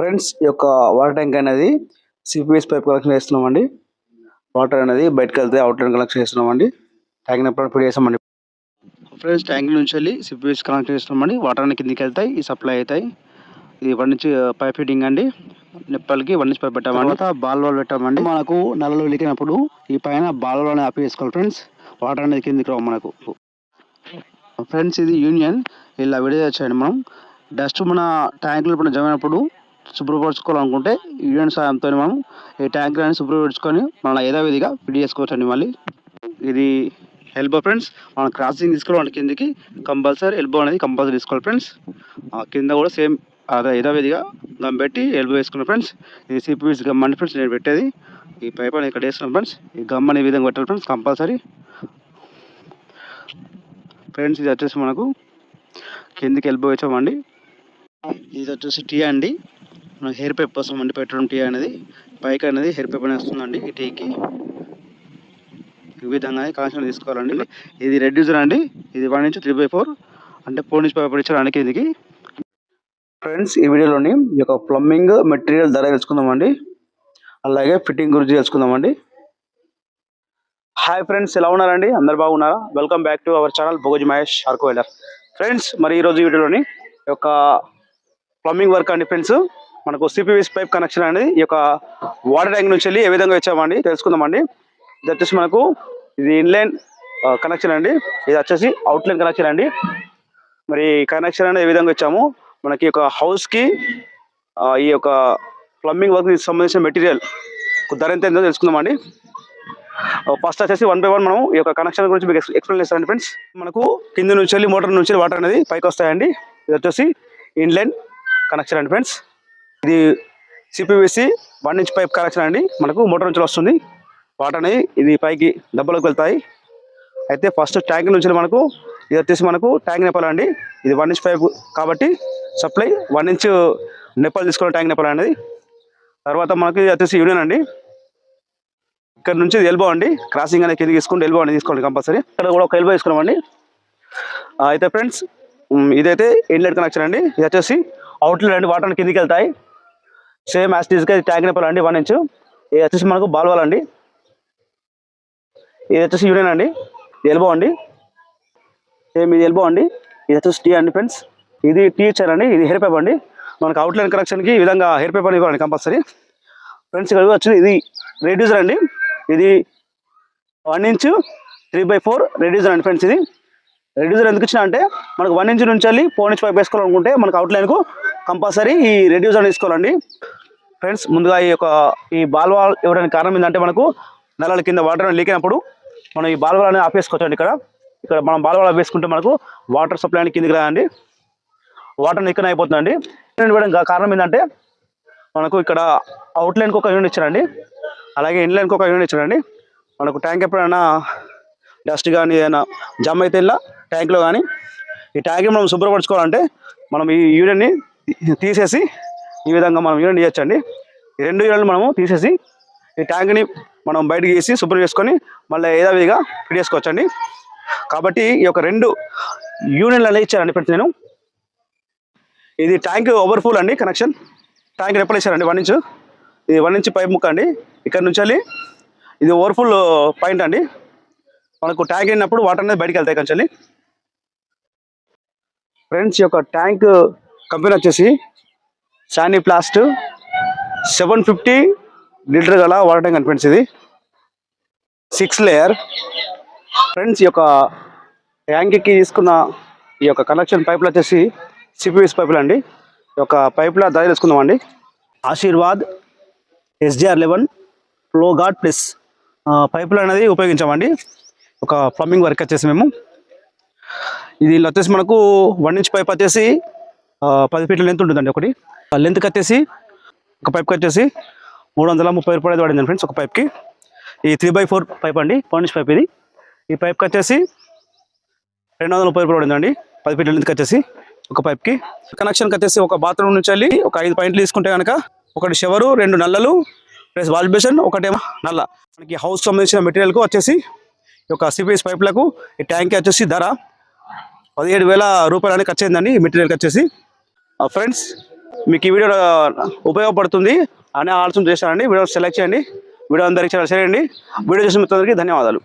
Friends ఈ యొక్క water tank అనేది సిపిఎస్ పైప్ కనెక్షన్ చేస్తున్నామండి. వాటర్ అనేది బయటకు వెళ్తే అవుట్ లైన్ కనెక్షన్ చేస్తున్నామండి ట్యాంక్ ఎప్పుడు ఫిట్ చేస్తామండి. ఫ్రెండ్స్ ట్యాంక్ నుంచి వెళ్ళి సిపిఎస్ కనెక్ట్ చేస్తున్నామండి. వాటర్ అనేది కిందికి వెళ్తాయి ఈ సప్లై అవుతాయి. ఇది వన్ నుంచి పైప్ ఫిట్టింగ్ అండి. నిప్పలకి వన్ నుంచి పైప్ పెట్టామండి. తర్వాత బాల్ వాల్ పెట్టామండి. మనకు నల్లలు లీకినప్పుడు ఈ పైన బాల్ వాల్ ఆపి చేసుకోవాలి ఫ్రెండ్స్. వాటర్ అనేది కిందికి రావు మనకు. ఫ్రెండ్స్ ఇది యూనియన్ ఇలా విడదీయచ్చండి మనం. డస్ట్ మన ట్యాంకులో ఇప్పుడు జమ అయినప్పుడు శుభ్రపరచుకోవాలనుకుంటే యూనియన్ సాయంతో మనం ఈ ట్యాంకులను శుభ్రపరచుకొని మన యథావిధిగా ఫిట్ చేసుకోవచ్చండి మళ్ళీ. ఇది ఎల్బో ఫ్రెండ్స్ మనం క్రాసింగ్ తీసుకోవాలి కిందికి. కంపల్సరీ ఎల్బో అనేది కంపల్సరీ తీసుకోవాలి ఫ్రెండ్స్ కింద కూడా సేమ్ అదే యథావిధిగా గమ్ పెట్టి ఎల్బో వేసుకున్నాం ఫ్రెండ్స్ ఇది సిపిఎస్ గమ్ అండి ఫ్రెండ్స్ నేను పెట్టేది. ఈ పైప్ ఇక్కడ వేస్తున్నాం ఫ్రెండ్స్ ఈ గమ్ అనే విధంగా పెట్టాలి ఫ్రెండ్స్ కంపల్సరీ ఫ్రెండ్స్ ఇది వచ్చేసి మనకు కిందికి ఎల్బో వేసామండి. ఇది వచ్చేసి టీ అండి. మనం హెయిర్ పైప్ కోసం అండి పెట్టడం టీ అనేది పైకి అనేది హెయిర్ పేప్ అనేది వస్తుందండి ఈ టీకి. ఈ విధంగా కనెక్షన్ తీసుకోవాలండి. ఇది రెడ్యూసర్ అండి. ఇది one inch three by four అంటే ఫోర్ ఇంచ్ పేపర్ ఇచ్చారండి ఇదికి ఫ్రెండ్స్ ఈ వీడియోలోని ఈ యొక్క ప్లంబింగ్ మెటీరియల్ ధర తెలుసుకుందామండి. అలాగే ఫిట్టింగ్ గురించి తెలుసుకుందామండి. హాయ్ ఫ్రెండ్స్ ఎలా ఉన్నారండి? అందరు బాగున్నారా? Welcome back to our channel Bhoj Mahesh ఆర్కో వెల్లర్. ఫ్రెండ్స్ మరి ఈరోజు ఈ వీడియోలోని ఈ యొక్క ప్లంబింగ్ వర్క్ అండి ఫ్రెండ్స్. మనకు సిపివిస్ పైప్ కనెక్షన్ అనేది ఈ యొక్క వాటర్ ట్యాంక్ నుంచి వెళ్ళి ఏ విధంగా ఇచ్చామండి తెలుసుకుందామండి. ఇది వచ్చేసి మనకు ఇది ఇన్లైన్ కనెక్షన్ అండి. ఇది వచ్చేసి అవుట్లైన్ కనెక్షన్ అండి. మరి కనెక్షన్ అనేది ఏ విధంగా ఇచ్చాము మనకి ఒక హౌస్కి ఈ యొక్క ప్లంబింగ్ వర్క్ సంబంధించిన మెటీరియల్ ధర ఎంత ఏందో తెలుసుకుందామండి. ఫస్ట్ వచ్చేసి వన్ బై వన్ మనం ఈ యొక్క కనెక్షన్ గురించి మీకు ఎక్స్ప్లెయిన్ చేస్తాను ఫ్రెండ్స్ మనకు కింద నుంచి వెళ్ళి మోటార్ నుంచి వాటర్ అనేది పైకి వస్తాయండి. ఇది వచ్చేసి ఇన్లైన్ కనెక్షన్ అండి ఫ్రెండ్స్ ఇది CPVC one inch pipe connection అండి. మనకు మోటార్ నుంచి వస్తుంది. వాటర్ అనేది ఇది పైకి డబ్బలోకి వెళ్తాయి. అయితే ఫస్ట్ ట్యాంక్ నుంచి మనకు ఇది వచ్చేసి మనకు ట్యాంక్ నెప్పాలండి అండి. ఇది వన్ ఇంచ్ పైప్ కాబట్టి సప్లై వన్ ఇంచ్ నెప్పాలు తీసుకోవాలి ట్యాంక్ నెపాల్ అనేది. తర్వాత మనకి ఇది వచ్చేసి యూనియన్ అండి. ఇక్కడ నుంచి ఇది ఎల్బో అండి. క్రాసింగ్ అనేది కింద తీసుకుంటే ఎల్బో అనేది తీసుకోండి కంపల్సరీ. ఇక్కడ కూడా ఒక ఎల్బో తీసుకున్నామండి. అయితే ఫ్రెండ్స్ ఇదైతే ఇన్లెట్ కనెక్షన్ అండి. ఇది వచ్చేసి అవుట్లెట్ అండి. వాటర్ కిందికి వెళ్తాయి. సేమ్ యాస్టీస్గా ఇది ట్యాంక్ నెపాల్ అండి వన్ ఇంచ్. ఇది వచ్చేసి మనకు బాల్వాల్ అండి. ఇది వచ్చేసి యూనియన్ అండి ఎల్బో అండి. సేమ్ ఇది ఎల్బో అండి ఇది వచ్చేసి టీ అండి ఫ్రెండ్స్. ఇది టీ ఇచ్చారు అండి ఇది హెయిర్ పైప్ అండి. మనకు అవుట్లైన్ కనెక్షన్కి ఈ విధంగా హెయిర్ పైప్ అని ఇవ్వాలండి కంపల్సరీ ఫ్రెండ్స్ ఇక్కడ వచ్చింది ఇది రెడ్యూజర్ అండి. ఇది one inch three by four reducer అండి ఫ్రెండ్స్ ఇది. రెడ్యూజర్ ఎందుకు ఇచ్చిన అంటే మనకు వన్ ఇంచ్ నుంచి వెళ్ళి ఫోర్ ఇంచ్ పైప్ వేసుకోవాలనుకుంటే మనకు అవుట్లైన్కు కంపల్సరీ ఈ రెడ్యూస్ అని తీసుకోవాలండి. ఫ్రెండ్స్ ముందుగా ఈ యొక్క ఈ బాల్ వాల్ ఇవ్వడానికి కారణం ఏంటంటే మనకు నెలల కింద వాటర్ లీక్ అయినప్పుడు మనం ఈ బాల్ వాల్ అనేది ఆపేసుకోవచ్చండి ఇక్కడ. ఇక్కడ మనం బాల్వాల్ ఆపేసుకుంటే మనకు వాటర్ సప్లై అనేది కిందికి రాదండి. వాటర్ నిక్కన అయిపోతుందండి. ఇవ్వడం కారణం ఏంటంటే మనకు ఇక్కడ అవుట్లైన్కి ఒక యూనిట్ ఇచ్చారండి. అలాగే ఇన్లైన్కి ఒక యూనిట్ ఇచ్చారండి. మనకు ట్యాంక్ ఎప్పుడైనా డస్ట్ కానీ ఏదైనా జమ్ అయితే ఇలా ట్యాంక్లో కానీ ఈ ట్యాంక్ మనం శుభ్రపరచుకోవాలంటే మనం ఈ యూనిట్ని తీసేసి ఈ విధంగా మనం యూనిట్ చేయొచ్చండి. ఈ రెండు యూనిట్లు మనము తీసేసి ఈ ట్యాంక్ని మనం బయటకు తీసి శుభ్రం చేసుకొని మళ్ళీ యథావిధిగా ఫిట్ చేసుకోవచ్చండి. కాబట్టి ఈ యొక్క రెండు యూనిట్లు అనేది ఇచ్చారండి ఫ్రెండ్స్ నేను. ఇది ట్యాంక్ ఓవర్ఫుల్ అండి కనెక్షన్. ట్యాంక్ ఎప్పుడు ఇచ్చారండి వన్ ఇంచు. ఇది వన్ ఇంచ్ పైప్ ముక్క అండి. ఇక్కడ నుంచి వెళ్ళి ఇది ఓవర్ఫుల్ పాయింట్ అండి. మనకు ట్యాంక్ అయినప్పుడు వాటర్ అనేది బయటికి వెళ్తాయి కంచెల్లి ఫ్రెండ్స్ ఈ యొక్క ట్యాంక్ కంపెనీ వచ్చేసి శానీ ప్లాస్ట్ సెవెన్ ఫిఫ్టీ లీటర్ గల వాటర్ ట్యాంక్ ఫ్రెండ్స్ ఇది సిక్స్ లేయర్ ఫ్రెండ్స్ ఈ యొక్క ట్యాంక్కి తీసుకున్న ఈ యొక్క కనెక్షన్ పైపులు వచ్చేసి సిపిఎస్ పైపులు అండి. ఈ యొక్క పైపుల ధర తెలుసుకుందామండి Ashirvad SDR eleven flow guard plus పైపులు అనేది ఉపయోగించామండి. ఒక ప్లంబింగ్ వర్క్ వచ్చేసి మేము. దీనిలో వచ్చేసి మనకు వన్ ఇంచ్ పైప్ వచ్చేసి పది ఫీట్ల లెంత్ ఉంటుందండి ఒకటి. లెంత్కి వచ్చేసి ఒక పైప్కి వచ్చేసి మూడు వందల ముప్పై రూపాయలు పడింది ఫ్రెండ్స్ ఒక పైప్కి ఈ త్రీ బై ఫోర్ పైప్ అండి వన్ పైప్ ఇది. ఈ పైప్కి వచ్చేసి రెండు వందల ముప్పై రూపాయలు పడిందండి. పది ఫీట్ల లెంత్కి వచ్చేసి ఒక పైప్కి కనెక్షన్కి వచ్చేసి ఒక బాత్రూమ్ నుంచి వెళ్ళి ఒక ఐదు పాయింట్లు తీసుకుంటే కనుక ఒకటి షవరు రెండు నల్లలు ప్లస్ వాల్ బేషన్ ఒకటేమో నల్ల. మనకి హౌస్ సంబంధించిన మెటీరియల్కు వచ్చేసి ఈ యొక్క సిపిఎస్ పైప్లకు ఈ ట్యాంక్ వచ్చేసి ధర పదిహేడు వేల రూపాయలు అనేది ఖర్చు అయిందండి ఈ మెటీరియల్కి వచ్చేసి. ఫ్రెండ్స్ మీకు ఈ వీడియో ఉపయోగపడుతుంది అనే ఆలోచన చేశానండి వీడియో సెలెక్ట్ చేయండి. వీడియో అందరికీ షేర్ చేయండి. వీడియో చూసిన మొత్తం ధన్యవాదాలు.